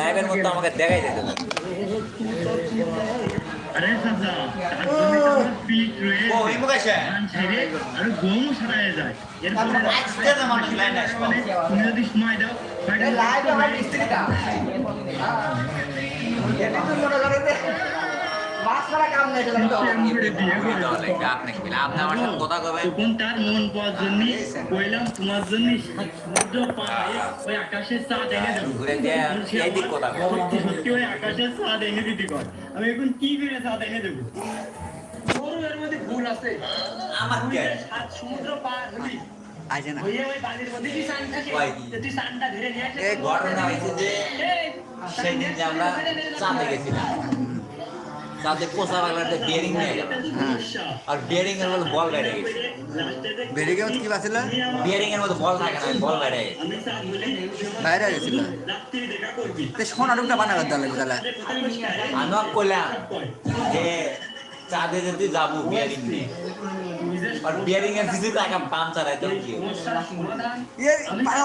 লাইভের মধ্যে আমাকে দেখাই দিত আরে সাজা ও এই মুখে ছেড়ে আর গমও সারায় যায়। এরপরে আজকে তো মানুষ লাইন আসবে। মানে তুমি যদি সময় দাও লাইভ আমার মিস্ত্রিটা। এটা তো মনে করে তার মন পাওয়ার জন্য কইলাম তোমার জন্য সমুদ্র পাড়ে ওই আকাশের চাঁদ এনে দেবো। সত্যি সত্যি ওই আকাশের চাঁদ এনে দিতে কর আমি এখন কি করে চাঁদ এনে দেবো? এর মধ্যে ভুল আছে। আমার সাত সমুদ্র পার হলি আইছে না। হইয়া ওই বালির মধ্যে কি সান থাকে তুই সানটা ধরে নিয়ে আসে ঘটনা হয়েছে যে দিন আমরা চাঁদে গেছিলাম। চাঁদে পোষা বাংলাতে বিয়ারিং নিয়ে গেল। সমস্যা। আর বিয়ারিং এর মধ্যে বল বেড়ে গেছে। দেখ, বেরিয়ে গেছে কি বাছিল বিয়ারিং এর মধ্যে বল থাকে না বল বেড়ে গেছে। বাইরে গেছিল? তো শোন করবি তে সোনা রূপটা বানা তাহলে আমি কইলাম যে চাঁদে যদি যাব বিয়ারিং নিয়ে। আর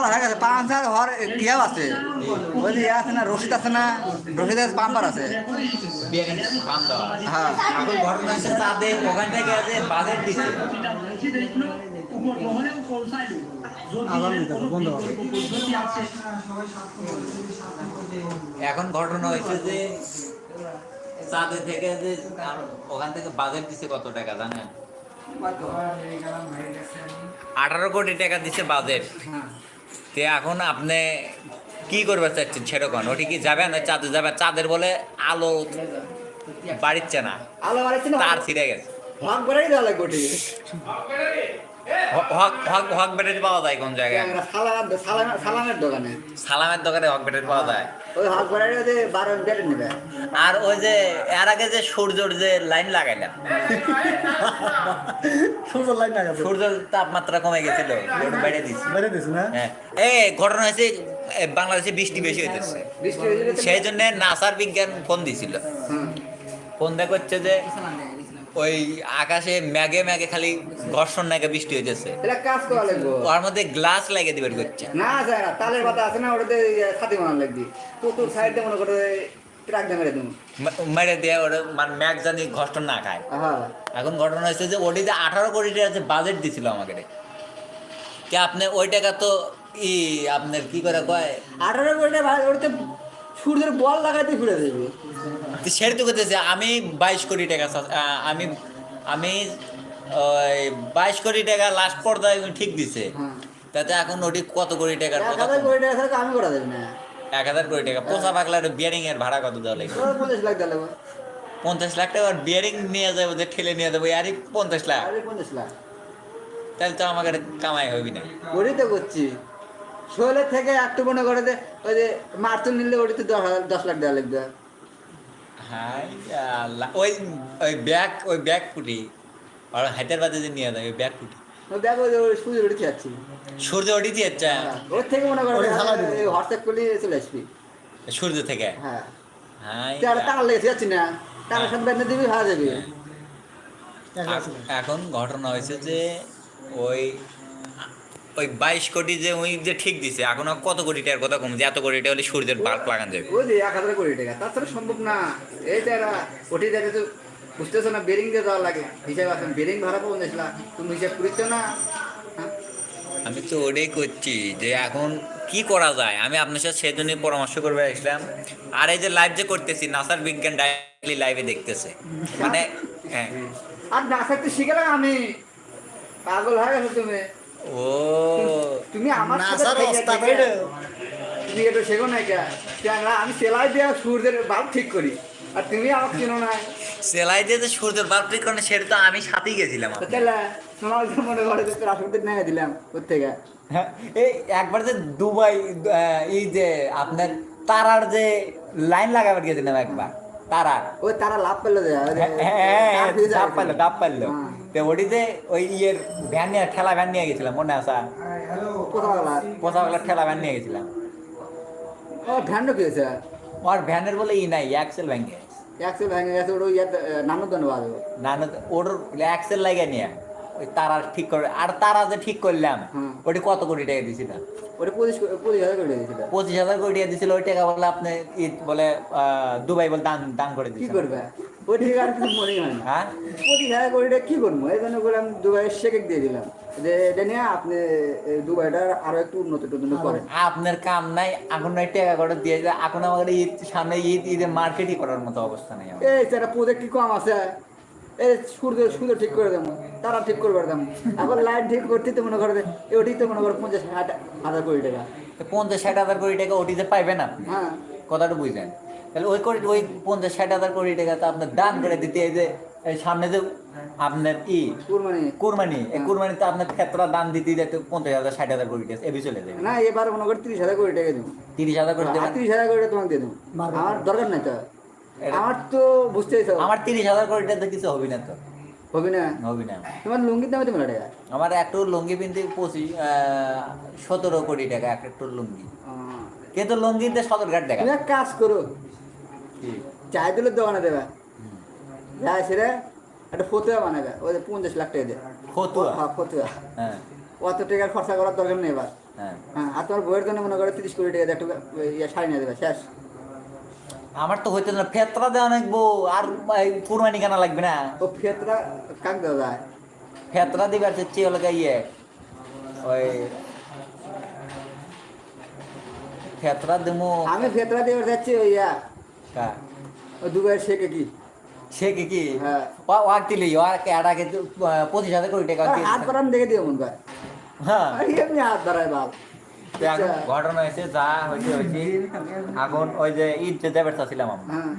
হয়ে গেছে পাঁচ হাজার হর কিয়াও আছে যে ইয়ে আছে না রশিদ আছে না রশিদ আছে পাম্পার আছে। বিয়ারিং পাম হ্যাঁ। এখন ঘটনা হচ্ছে চাঁদে ওখান থেকে আছে বাজেট দিচ্ছে এখন ঘটনা হয়েছে যে চাঁদে থেকে যে ওখান থেকে বাজেট দিচ্ছে কত টাকা জানেন? আঠারো কোটি টাকা দিচ্ছে বাজেট। তে এখন আপনি কি করবে চাচ্ছেন সেরকম ওটি কি যাবে না চাঁদে যাবে। চাঁদের বলে আলো বাড়িচ্ছে না। আলো বাড়িচ্ছে না। তার ছিঁড়ে গেছে। ভাগ বেড়াই দেওয়া লাগবে হক ব্যাটারি পাওয়া যায় কোন জায়গায়? সালামের দোকানে। সালামের দোকানে হক ব্যাটারি পাওয়া যায়। ওই হাত করে যে বারো বেটে নেবে। আর ওই যে এর আগে যে সূর্যর যে লাইন লাগাইলাম সূর্য লাইন না সূর্যের তাপমাত্রা কমে গেছিল বেড়ে দিচ্ছে বেড়ে দিস না? হ্যাঁ এই ঘটনা হয়েছে বাংলাদেশে বৃষ্টি বেশি হইতেছে। বৃষ্টি হয়ে সেই জন্য নাসার বিজ্ঞান ফোন দিছিল ফোন দেখে হচ্ছে যে ওই আকাশে ম্যাগে ম্যাগে খালি ঘর্ষণ নাগে বৃষ্টি হইতেছে। এটা কাজ করা লাগবো। ওর মধ্যে গ্লাস লাগিয়ে দিবেন করছে। না স্যার তালের পাতা আছে না ওটাতে ছাতি বানান লাগবে। তো তোর সাইডে মনে করে ট্রাক দিয়ে মেরে তুমি মেরে দিয়ে ওর মানে ম্যাগ জানি ঘর্ষণ না খায়। হ্যাঁ। এখন ঘটনা হয়েছে যে ওটিতে আঠারো কোটি টাকা যে বাজেট দিছিল আমাকে। কি আপনি ওই টাকা তো ই আপনার কি করে কয়? আঠারো কোটি ভাই ওটাতে সূর্যের বল লাগাইতে ঘুরে দেবে। সেটা তো করতেছে আমি বাইশ কোটি টাকা আমি আমি ওই বাইশ কোটি টাকা লাস্ট পর্দায় ঠিক দিছে। তাতে এখন ওটি কত কোটি টাকার এক হাজার কোটি টাকা ছাড়া আমি করা দেবে না। এক হাজার কোটি টাকা। পোষা পাগলার বিয়ারিং এর ভাড়া কত দেওয়া লাগবে? পঞ্চাশ লাখ দিলে পঞ্চাশ লাখ টাকা বিয়ারিং নিয়ে যাব যে ঠেলে নিয়ে যাব আরই পঞ্চাশ লাখ। পঞ্চাশ লাখ। তাহলে তো আমাকে কামাই হবি না। ওটাই তো করছি। ষোলো থেকে একটু মনে করে ওই যে মার্চুল নিলে দশ হাজার দশ লাখ দেওয়া লাগবে। হাই আল্লাহ। ওই ওই ব্যাগ ওই ব্যাগ ফুটি। আর হায়দ্রাবাদে যে নিয়ে যাবে ওই ব্যাগ ফুটি। দেখো সূর্য উঠে যাচ্ছি সূর্য ওটি দিয়েছে ওর থেকে মনে করে হোয়াটসঅ্যাপ করলে চলে আসবি। সূর্য থেকে? হ্যাঁ। লেগেছে যাচ্ছি না। বেঁধে দিবি ভাড়া যাবি। এখন ঘটনা হয়েছে যে ওই ওই বাইশ কোটি যে ওই যে ঠিক দিছে এখন কত কোটি টাকার কথা কম? যে এত কোটি টাকা হলে সূর্যের বাল্ব লাগান যাবে। ওই যে এক হাজার কোটি টাকা তাছাড়া সম্ভব না। এই তো কোটি যাতে তো বুঝতেছো না বেরিং দিয়ে দেওয়া লাগে। হিসাব আছে বেরিং ভাড়া পাবো না তুমি হিসাব করিচ্ছ না। হ্যাঁ? আমি তো ওটাই করছি যে এখন কি করা যায়? আমি আপনার সাথে সেজন্যই পরামর্শ করবে আসলাম। আর এই যে লাইভ যে করতেছি নাসার বিজ্ঞান ডাইরেক্টলি লাইভে দেখতেছে। মানে হ্যাঁ। আর না থাকতে শিখেলাম আমি। পাগল হয়ে গেছো তুমি। ও তুমি আমার সাথে তুমি এটা শেখো না কে? আমি সেলাই দিয়ে সূর্যের বাল্ব ঠিক করি। আর তুমি আমাকে চেনো না। সেলাই দিয়ে যে সূর্যের বাল্ব ঠিক করে সেটা তো আমি সাথেই গেছিলাম। তাহলে তোমার মনে করে যে রাষ্ট্রপতি নিয়ে দিলাম হ্যাঁ, এই একবার যে দুবাই এই যে আপনার তারার যে লাইন লাগাবার গেছিলাম একবার তারার। ওই তারা লাভ পেল যে ওই যে হ্যাঁ। তো ওটিতে ওই ইয়ের ভ্যান নিয়ে ঠেলা ভ্যান নিয়ে গেছিলাম মনে ঠেলা ভ্যান নিয়ে গেছিলাম। ও ভ্যান্ডো কি হয়েছে? ওর ভ্যানের বলে ই নাই অ্যাক্সেল ভ্যাঙ্গে একশো ভেঙে গেছে ওটা নানো ওর অ্যাক্সেল লাগে নিয়ে ওই তারা ঠিক করে আর তারা যে ঠিক করলাম। ওটি কত কোটি টাকা দিছিল? ওটা পঁচিশ পঁচিশ হাজার করে দিয়েছিল পঁচিশ হাজার কোটি দিছিল ওই টাকা বলে আপনি বলে দুবাই বলে দান দান করে কি করবে? ওই ঠিক আর কিছু মনে হয়? না হ্যাঁ পঁচিশ হাজার কোটি টাকা কি করব? এই জন্য করে আমি দুবাইয়ের শেখে দিয়ে দিলাম। যে এটা নিয়ে আপনি দুবাইটার আরও একটু উন্নত টুন্নত করেন। আপনার কাম নাই এখন ওই টাকা করে দিয়ে যায় এখন আমাদের ঈদ সামনে ঈদ ঈদে মার্কেটই করার মতো অবস্থা নেই আমার। এই সেটা প্রজেক্ট কি কম আছে এই সূর্য সূর্য ঠিক করে দেবো তারা ঠিক করে দেবো। এখন লাইট ঠিক করতে তো মনে করে ওটি তো মনে করো পঞ্চাশ ষাট হাজার কোটি টাকা। পঞ্চাশ ষাট হাজার কোটি টাকা ওটিতে পাইবেন আপনি? হ্যাঁ। কথাটা বুঝলেন? তাহলে ওই কোটি ওই পঞ্চাশ ষাট হাজার কোটি টাকা তো আপনার দান করে দিতে এই যে সামনে যে আপনার ই কুরবানি। কুরবানি এই কুরবানি তো আপনার ক্ষেত্রে দান দিতে দিতে পঞ্চাশ হাজার ষাট হাজার কোটি টাকা এবি চলে যাবে। না এবার মনে করি তিরিশ হাজার কোটি টাকা দেবো। তিরিশ হাজার আর দেবেন? তিরিশ হাজার কোটি টাকা তোমাকে দিয়ে দেবো। আমার দরকার নাই তো। আমার তো বুঝতেই আমার তিরিশ হাজার কোটি টাকা তো কিছু হবে না তো। হবে না? হবে না। তোমার লুঙ্গির দামে তুমি টাকা? আমার একটু লুঙ্গি পিনতে পঁচিশ সতেরো কোটি টাকা এক একটু লুঙ্গি। কিন্তু লুঙ্গিতে সদর ঘাট দেখা। কাজ করো? চায় দিলে দোকানে দেবে। যা সেরে একটা ফতুয়া বানাবে ওই যে পঞ্চাশ লাখ টাকা দেয়। ফতুয়া? হ্যাঁ ফতুয়া। হ্যাঁ। অত টাকা খরচা করার দরকার নেই এবার। হ্যাঁ। হ্যাঁ আর তোমার বইয়ের জন্য মনে করো তিরিশ কোটি টাকা দিয়ে একটা ইয়ে শাড়ি নিয়ে দেবে শেষ। আমার তো হইতে না ফেতরা দেওয়া নাকবো আর কুরবানি কেনা লাগবে না। ও ফেতরা কাক দেওয়া যায়? ফেতরা দিবে আর চেয়ে হলো ইয়ে ওই ফেতরা দেবো আমি ফেতরা দিয়ে যাচ্ছি ওই ইয়া কা ওই দুবাইয়ের শেখে কি? হ্যাঁ। ওয়াক দিলি পঁচিশ হাজার কোটি টাকা হাত দেখে দিয়ে মন করে। হ্যাঁ। এমনি হাত বাল। ঘটনা হয়েছে যা হয়েছে হয়েছে। এখন ওই যে ঈদ যে দেবের ছিলাম আমরা। হ্যাঁ।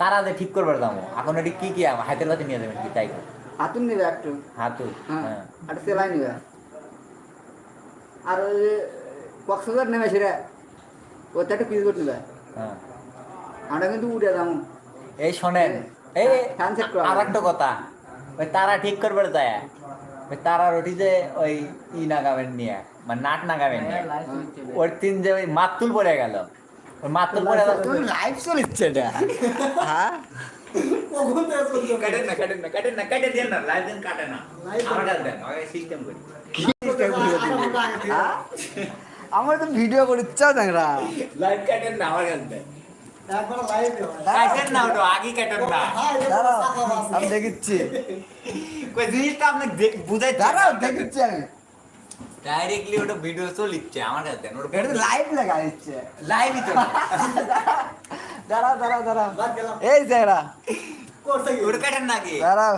তারা যে ঠিক করবার যাব। এখন ওটি কি কি হাতের কাছে নিয়ে যাবেন কি তাই হাতুন নেবে একটু। হাতু হ্যাঁ। হ্যাঁ। একটা সেলাই নেবে। আর ওই কক্সবাজার নেবে সেটা ওটা একটা পিস করতে নেবে। হ্যাঁ। আমরা কিন্তু উঠে যাব। এই শোনেন এই Handset আর একটা কথা। ওই তারা ঠিক করবার যায় ওই তারা রুটি যে ওই ই নাগাবেন নিয়ে মানে নাট নাগাবেন নিয়ে। ওর তিন যে ওই মাতুল পড়ে গেল। ওই মাতুল পড়ে গেল। লাইভ চলিচ্ছে এটা। হ্যাঁ। না না না না না। আমার হ্যাঁ? তো ভিডিও করে ইচ্ছা দেখরা লাইভ কাটেন না আমার কাছে আমি দেখিচ্ছি। জিনিসটা আপনি দেখ- বুঝাইতে দাঁড়াও দেখিচ্ছি আমি। ডাইরেক্টলি ওটা ভিডিও চলিচ্ছে আমার কাছে দেন ওটা এটা লাইভ দিচ্ছে লাইভই তো দাঁড়াও দাঁড়াও দাঁড়াও। এই দেখরা ওটা কাটেন নাকি দাঁড়াও।